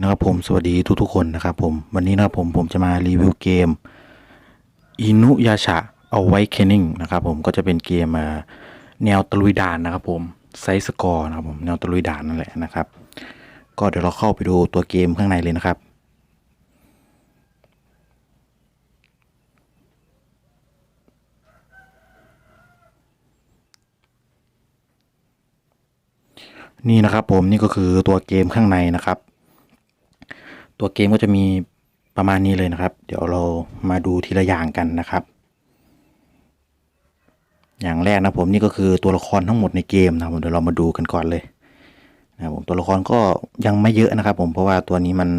นะครับผมสวัสดีทุกๆคนนะครับผมวันนี้นะครับผมผมจะมารีวิวเกมอินุยาชะเอาไว้เคนนิงนะครับผมก็จะเป็นเกมแนวตะลุยด่านนะครับผมไซส์สกอร์นะครับผมแนวตะลุยด่านนั่นแหละนะครับ ก็เดี๋ยวเราเข้าไปดูตัวเกมข้างในเลยนะครับ นี่นะครับผมนี่ก็คือตัวเกมข้างในนะครับ ตัวเกมก็จะมีประมาณนี้เลยนะครับ เดี๋ยวเรามาดูทีละอย่างกันนะครับ อย่างแรกนะผมนี่ก็คือตัวละครทั้งหมดในเกมนะผมเดี๋ยวเรามาดูกันก่อนเลยนะผมตัวละครก็ยังไม่เยอะนะครับ ผมเพราะว่าตัวนี้มัน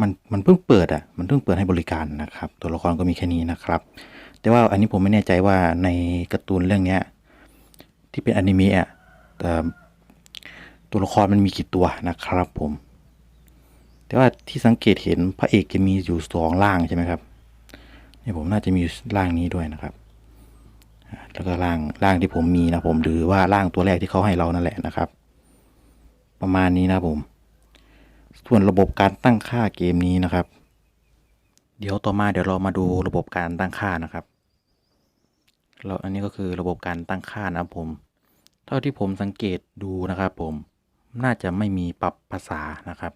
มันมันเพิ่งเปิดอะมันเพิ่งเปิดให้บริการนะครับ ตัวละครก็มีแค่นี้นะครับ แต่ว่าอันนี้ผมไม่แน่ใจว่าในการ์ตูนเรื่องเนี้ยที่เป็นอนิเมะอะแต่ตัวละครมันมีกี่ตัวนะครับผม แต่ว่าที่สังเกตเห็นพระเอกจะมีอยู่สองร่างใช่ไหมครับนี่ผมน่าจะมีร่างนี้ด้วยนะครับ แล้วก็ร่างร่างที่ผมมีนะผมหรือว่าร่างตัวแรกที่เขาให้เรานั่นแหละนะครับ ประมาณนี้นะผม ส่วนระบบการตั้งค่าเกมนี้นะครับ เดี๋ยวต่อมาเดี๋ยวเรามาดูระบบการตั้งค่านะครับเราอันนี้ก็คือระบบการตั้งค่านะครับผม เท่าที่ผมสังเกตดูนะครับผม น่าจะไม่มีปรับภาษานะครับ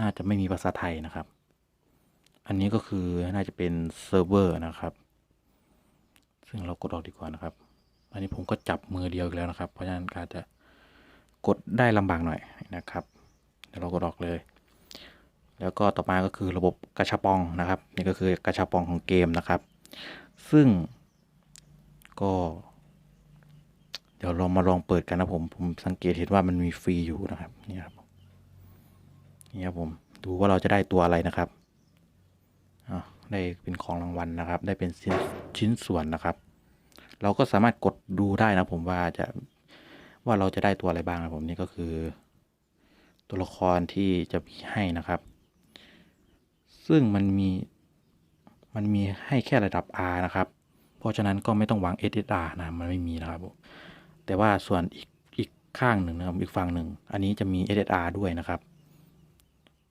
น่าจะไม่มีภาษาไทยนะครับ อันนี้ก็คือน่าจะเป็นเซิร์ฟเวอร์นะครับ ซึ่งเรากดออกดีกว่านะครับ อันนี้ผมก็จับมือเดียวอีกแล้วนะครับ เพราะฉะนั้นอาจจะกดได้ลำบากหน่อยนะครับ เดี๋ยวเรากดออกเลย แล้วก็ต่อมาก็คือระบบกระชับปองนะครับ นี่ก็คือกระชับปองของเกมนะครับ ซึ่งก็ เดี๋ยวเรามาลองเปิดกันนะผม ผมสังเกตเห็นว่ามันมีฟรีอยู่นะครับ นี่ครับ นี่ครับผมดูว่าเราจะได้ตัวอะไรนะครับได้เป็นของรางวัลนะครับ ได้เป็นชิ้นชิ้นส่วนนะครับ เราก็สามารถกดดูได้นะผมว่าจะว่าเราจะได้ตัวอะไรบ้างนะผมนี่ก็คือ ตัวละครที่จะมีให้นะครับ ซึ่งมันมีมันมีให้แค่ระดับ R นะครับ เพราะฉะนั้นก็ไม่ต้องหวัง SSR นะมันไม่มีนะครับผมแต่ว่าส่วนอีกอีกข้างหนึ่งนะครับอีกฝั่งหนึ่ง อันนี้จะมี SSR ด้วยนะครับ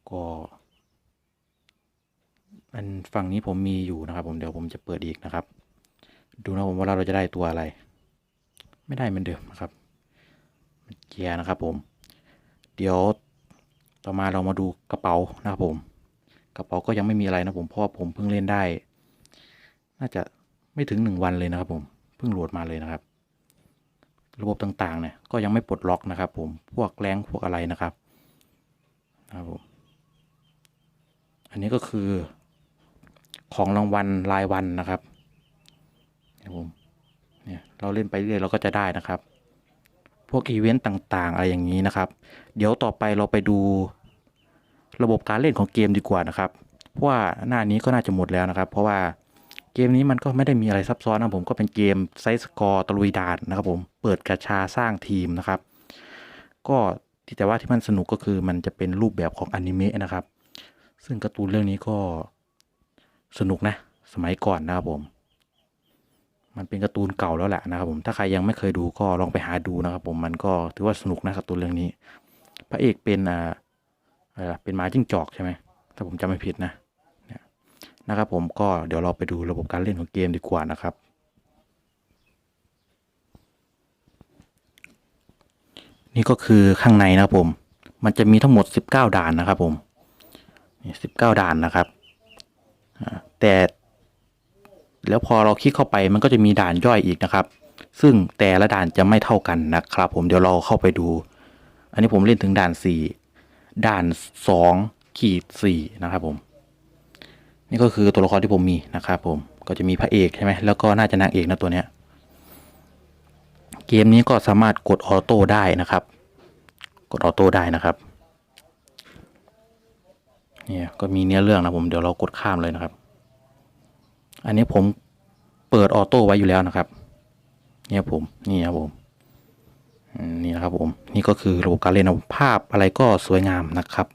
ก็อันฝั่งนี้ผมมีอยู่นะครับ ผมเดี๋ยวผมจะเปิดอีกนะครับ ดูนะผมว่าเราจะได้ตัวอะไร ไม่ได้เหมือนเดิมนะครับเกียร์นะครับผม เดี๋ยวต่อมาเรามาดูกระเป๋านะครับผม กระเป๋าก็ยังไม่มีอะไรนะผมเพราะผมเพิ่งเล่นได้ น่าจะไม่ถึงหนึ่งวันเลยนะครับผมเพิ่งโหลดมาเลยนะครับ ระบบต่างๆเนี่ยก็ยังไม่ปลดล็อกนะครับ ผมพวกแรงพวกอะไรนะครับนะครับผม นนี้ก็คือของรางวัลรายวันนะครับนะผมเนี่ยเราเล่นไปเรื่อยเราก็จะได้นะครับ พวกอีเวนต์ต่างๆ อะไรอย่างนี้นะครับ เดี๋ยวต่อไปเราไปดูระบบการเล่นของเกมดีกว่านะครับ เพราะว่าหน้านี้ก็น่าจะหมดแล้วนะครับ เพราะว่าเกมนี้มันก็ไม่ได้มีอะไรซับซ้อนนะผมก็เป็นเกมไซส์สกอร์ตะลุยดานนะครับ ผมเปิดกระชาสร้างทีมนะครับ ก็ที่แต่ว่าที่มันสนุกก็คือมันจะเป็นรูปแบบของอนิเมะนะครับ ซึ่งการ์ตูนเรื่องนี้ก็สนุกนะ สมัยก่อนนะครับผม มันเป็นการ์ตูนเก่าแล้วแหละนะครับผมถ้าใครยังไม่เคยดูก็ลองไปหาดูนะครับผมมันก็ถือว่าสนุกนะการ์ตูนเรื่องนี้ พระเอกเป็นอ่าอะไรล่ะเป็นหมาจิ้งจอกใช่ไหมถ้าผมจำไม่ผิดนะเนี่ยนะครับผมก็เดี๋ยวเราไปดูระบบการเล่นของเกมดีกว่านะครับ นี่ก็คือข้างในนะครับผม มันจะมีทั้งหมด 19 ด่านนะครับผม สิบเก้าด่านนะครับแต่แล้วพอเราคลิกเข้าไปมันก็จะมีด่านย่อยอีกนะครับ ซึ่งแต่ละด่านจะไม่เท่ากันนะครับ ผมเดี๋ยวเราเข้าไปดู อันนี้ผมเล่นถึงด่านสี่ด่านสองขีดสี่นะครับผม นี่ก็คือตัวละครที่ผมมีนะครับผมก็จะมีพระเอกใช่ไหมแล้วก็น่าจะนางเอกนะตัวเนี้ยเกมนี้ก็สามารถกดออโต้ได้นะครับ กดออโต้ได้นะครับ เนี่ยก็มีเนื้อเรื่องนะผมเดี๋ยวเรากดข้ามเลยนะครับ อันนี้ผมเปิดออโต้ไว้อยู่แล้วนะครับ เนี่ยผมนี่ครับผมนี่นะครับผมนี่ก็คือระบบการเล่นนะภาพอะไรก็สวยงามนะครับ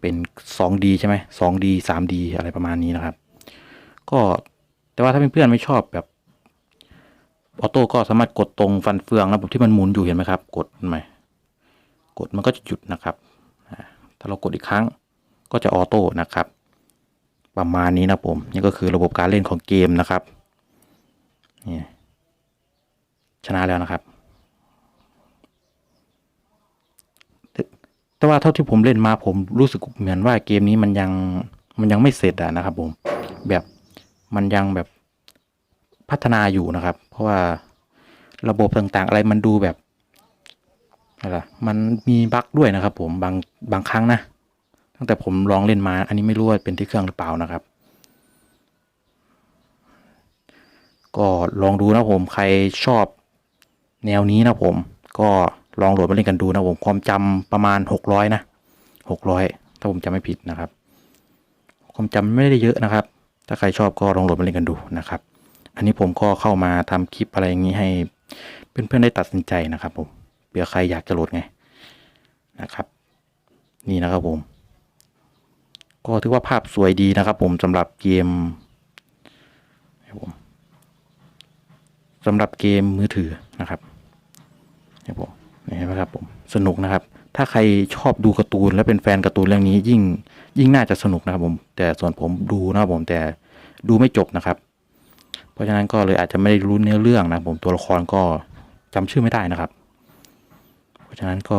เป็น 2D ใช่ไหม 2D 3D อะไรประมาณนี้นะครับ ก็แต่ว่าถ้าเพื่อนๆไม่ชอบแบบออโต้ก็สามารถกดตรงฟันเฟืองนะผมที่มันหมุนอยู่เห็นไหมครับ กดไหมกดมันก็จะหยุดนะครับอ่าเรากดอีกครั้ง ก็จะออโต้นะครับ ประมาณนี้นะผมนี่ก็คือระบบการเล่นของเกมนะครับนี่ชนะแล้วนะครับ แต่ว่าเท่าที่ผมเล่นมาผมรู้สึกเหมือนว่าเกมนี้มันยังมันยังไม่เสร็จอะนะครับ ผมแบบมันยังแบบพัฒนาอยู่นะครับ เพราะว่าระบบต่างๆ อะไรมันดูแบบอะไรมันมีบั๊กด้วยนะครับ ผมบางบางครั้งนะ ตั้งแต่ผมลองเล่นมา อันนี้ไม่รู้ว่าเป็นที่เครื่องหรือเปล่านะครับ ก็ลองดูนะผมใครชอบแนวนี้นะผม ก็ลองโหลดมาเล่นกันดูนะผมความจำประมาณหกร้อยนะหกร้อยถ้าผมจำไม่ผิดนะครับ ความจำไม่ได้เยอะนะครับ ถ้าใครชอบก็ลองโหลดมาเล่นกันดูนะครับ อันนี้ผมก็เข้ามาทำคลิปอะไรอย่างนี้ให้เพื่อนๆได้ตัดสินใจนะครับผมเผื่อใครอยากจะโหลดไงนะครับ นี่นะครับผม ก็ถือว่าภาพสวยดีนะครับ ผมสำหรับเกมผมสำหรับเกมมือถือนะครับครับผมนี่นไหมครับผมสนุกนะครับ ถ้าใครชอบดูการ์ตูนและเป็นแฟนการ์ตูนเรื่องนี้ยิ่งยิ่งน่าจะสนุกนะครับ ผม แต่ส่วนผมดูนะครับผมแต่ดูไม่จบนะครับ เพราะฉะนั้นก็เลยอาจจะไม่ได้รู้เนื้อเรื่องนะผมตัวละครก็จำชื่อไม่ได้นะครับ เพราะฉะนั้นก็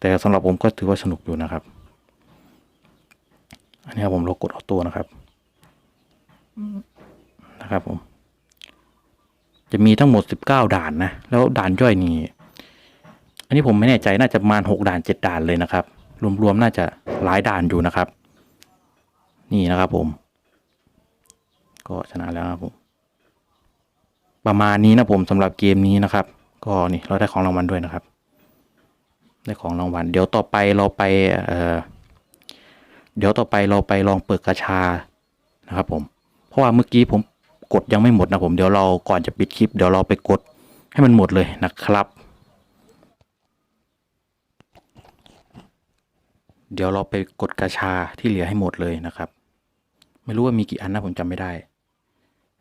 แต่สำหรับผมก็ถือว่าสนุกอยู่นะครับ อันนี้ครับผมเรากดออโต้นะครับนะครับผม จะมีทั้งหมดสิบเก้าด่านนะ แล้วด่านย่อยนี่ อันนี้ผมไม่แน่ใจน่าจะประมาณหกด่านเจ็ดด่านเลยนะครับ รวมๆน่าจะหลายด่านอยู่นะครับ นี่นะครับผม ก็ชนะแล้วนะครับผม ประมาณนี้นะผมสำหรับเกมนี้นะครับ ก็นี่เราได้ของรางวัลด้วยนะครับ ได้ของรางวัล เดี๋ยวต่อไปเราไปเอ่อ เดี๋ยวต่อไปเราไปลองเปิดกระชานะครับผม เพราะว่าเมื่อกี้ผมกดยังไม่หมดนะผม เดี๋ยวเราก่อนจะปิดคลิป เดี๋ยวเราไปกดให้มันหมดเลยนะครับ เดี๋ยวเราไปกดกระชาที่เหลือให้หมดเลยนะครับ ไม่รู้ว่ามีกี่อันนะผมจำไม่ได้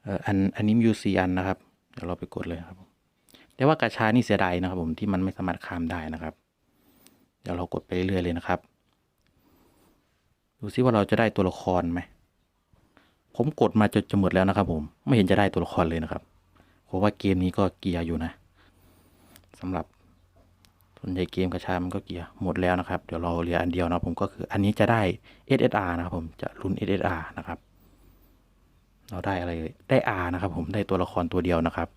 เอ่ออันอันนี้มีอยู่สี่อันนะครับ เดี๋ยวเราไปกดเลยครับแต่ว่ากระชานี่เสียดายนะครับ ผมที่มันไม่สามารถข้ามได้นะครับ เดี๋ยวเรากดไปเรื่อยๆเลยนะครับ ดูซิว่าเราจะได้ตัวละครไหม ผมกดมาจนจะหมดแล้วนะครับ ผม ไม่เห็นจะได้ตัวละครเลยนะครับเพราะว่าเกมนี้ก็เกียร์อยู่นะสำหรับส่วนใหญ่เกมกระชามันก็เกียร์หมดแล้วนะครับ เดี๋ยวเราเหลืออันเดียวนะผมก็คืออันนี้จะได้ SSR นะครับผมจะรุ่น SSR นะครับ เราได้อะไรเอ่ยได้ R นะครับ ผมได้ตัวละครตัวเดียวนะครับ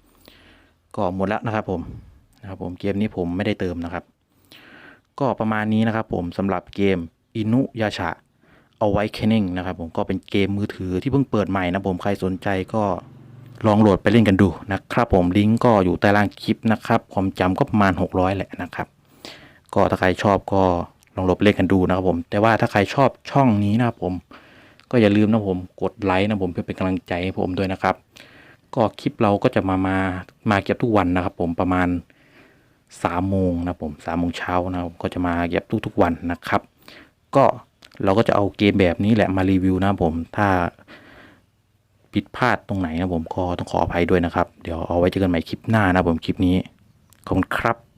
ก็หมดแล้วนะครับ ผมนะครับ ผมเกมนี้ผมไม่ได้เติมนะครับ ก็ประมาณนี้นะครับ ผมสำหรับเกมอินุยาชะ เอาไว้เคนนิงนะครับผมก็เป็นเกมมือถือที่เพิ่งเปิดใหม่นะผมใครสนใจก็ลองโหลดไปเล่นกันดูนะครับผมลิงก์ก็อยู่ใต้ล่างคลิปนะครับความจำก็ประมาณ 600 แหละนะครับ ก็ถ้าใครชอบก็ลองโหลดไปเล่นกันดูนะครับผมแต่ว่าถ้าใครชอบช่องนี้นะครับผม ก็อย่าลืมนะผมกดไลค์นะผมเพื่อเป็นกำลังใจให้ผมด้วยนะครับ ก็คลิปเราก็จะมามามาเก็บทุกวันนะครับ ผมประมาณสามโมงนะผมสามโมงเช้านะผมก็จะมาเก็บทุกๆวันนะครับ ก็ เราก็จะเอาเกมแบบนี้แหละมารีวิวนะผม ถ้าผิดพลาดตรงไหนนะผมก็ต้องขออภัยด้วยนะครับ เดี๋ยวเอาไว้เจอกันใหม่คลิปหน้านะผมคลิปนี้ ขอบคุณครับ